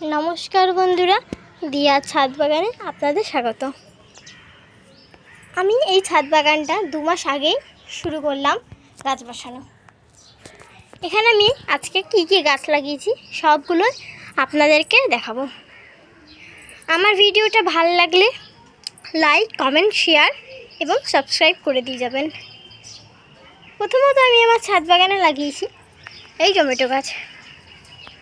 নমস্কার বন্ধুরা, দিয়া ছাদ বাগানে আপনাদের স্বাগত। আমি এই ছাদ বাগানটা দু মাস আগেই শুরু করলাম গাছ বসানো। এখানে আমি আজকে কি কি গাছ লাগিয়েছি সবগুলো আপনাদেরকে দেখাবো। আমার ভিডিওটা ভালো লাগলে লাইক, কমেন্ট, শেয়ার এবং সাবস্ক্রাইব করে দিয়ে যাবেন। প্রথমত আমি আমার ছাদ বাগানে লাগিয়েছি এই টমেটো গাছ।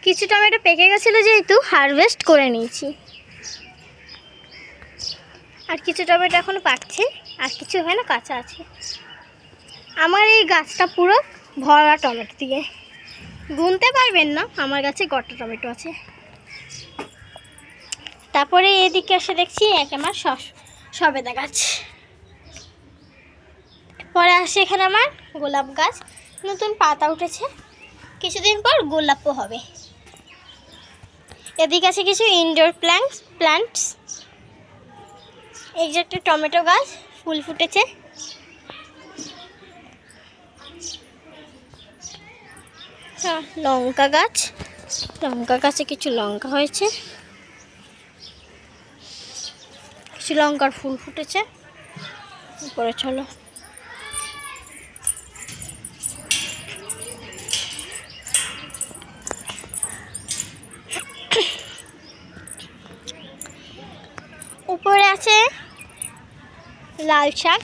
কিছু টমেটো পেকে গেছিল যেহেতু হারভেস্ট করে নিয়েছি। আর কিছু টমেটো এখনও পাকছে, আর কিছু এখানে কাঁচা আছে। আমার এই গাছটা পুরো ভরা টমেটো দিয়ে। গুনতে পারবেন না, আমার কাছে গট্ট টমেটো আছে। তারপরে এদিকে এসে দেখছি এক আমার সবেদা গাছ। পরে আসে এখানে আমার গোলাপ গাছ। নতুন পাতা উঠেছে। কিছুদিন পর গোলাপও হবে। এদিকে আছে কিছু ইনডোর প্ল্যান্টস প্ল্যান্টস এই যে একটা টমেটো গাছ ফুল ফুটেছে। হ্যাঁ, লঙ্কা গাছ। লঙ্কা গাছে কিছু লঙ্কা হয়েছে। কিছু লঙ্কার ফুল ফুটেছে। উপরে চলো উপরে আছে? লাল শাক।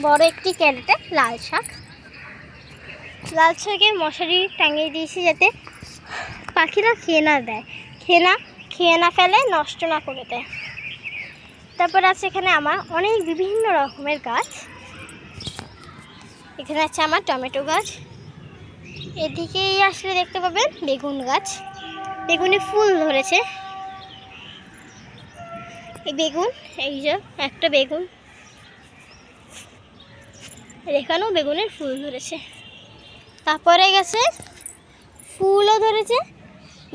বড় একটি ক্যারেটে লাল শাক। লাল শাকে মশারি টাঙিয়ে দিয়েছি যাতে পাখিরা খেয়ে না দেয়। খেয়ে না খেয়ে না ফেলে, নষ্ট না করে দেয়। তারপর আছে এখানে আমার অনেক বিভিন্ন রকমের গাছ। এখানে আছে আমার টমেটো গাছ। এদিকেই আসলে দেখতে পাবেন বেগুন গাছ। বেগুনে ফুল ধরেছে। এই বেগুন, এই যে একটা বেগুন। এখানেও বেগুনের ফুল ধরেছে। তারপরে গেছে, ফুলও ধরেছে,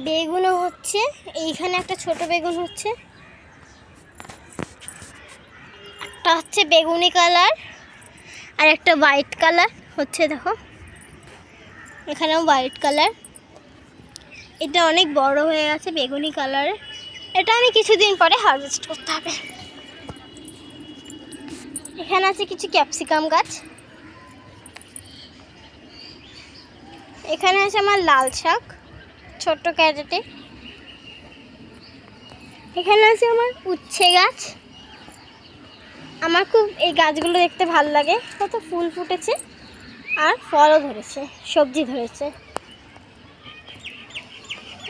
বেগুনও হচ্ছে, এইখানে একটা ছোট বেগুন হচ্ছে। একটা হচ্ছে বেগুনি কালার, আর একটা হোয়াইট কালার হচ্ছে, দেখো। এখানেও হোয়াইট কালার। এটা অনেক বড় হয়ে গেছে বেগুনি কালারের। এটা আমি কিছুদিন পরে হারভেস্ট করতে হবে। এখানে আছে কিছু ক্যাপসিকাম গাছ। এখানে আছে আমার লাল শাক, ছোট্ট ক্যারেটে। এখানে আছে আমার উচ্ছে গাছ। আমার খুব এই গাছগুলো দেখতে ভালো লাগে। কত ফুল ফুটেছে। আর ফলও ধরেছে, সবজি ধরেছে।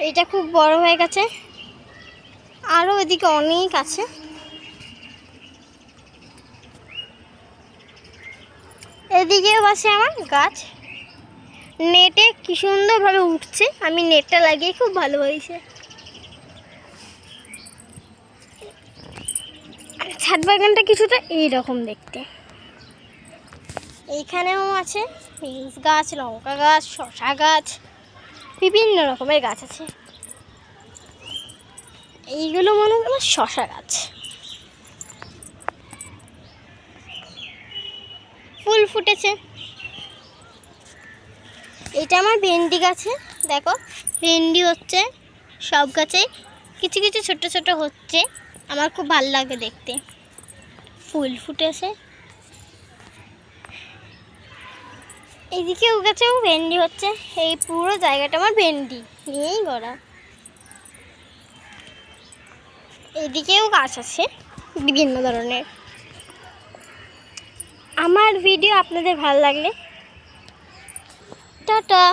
এইটা খুব বড় হয়ে গেছে। আরও এদিকে অনেক আছে। এদিকেও আছে আমার গাছ। নেটে কি সুন্দরভাবে উঠছে। আমি নেটটা লাগিয়ে খুব ভালো হয়েছে ছাদ বাগানটা কিছুটা এইরকম দেখতে। এইখানেও আছে, বিনস গাছ, লঙ্কা গাছ শশা গাছ, বিভিন্ন রকমের গাছ আছে। এইগুলো মনে আমার শশা গাছ। ফুল ফুটেছে। এটা আমার ভেন্ডি গাছে, দেখো। ভেন্ডি হচ্ছে সব গাছে। কিছু কিছু ছোট ছোট হচ্ছে। আমার খুব ভালো লাগে দেখতে। ফুল ফুটেছে। এদিকেও গাছেও ভেন্ডি হচ্ছে। এই পুরো জায়গাটা আমার ভেন্ডি। নিয়েই গড়া এদিকেও গাছ আছে বিভিন্ন ধরনের। আমার ভিডিও আপনাদের ভালো লাগলে টাটা।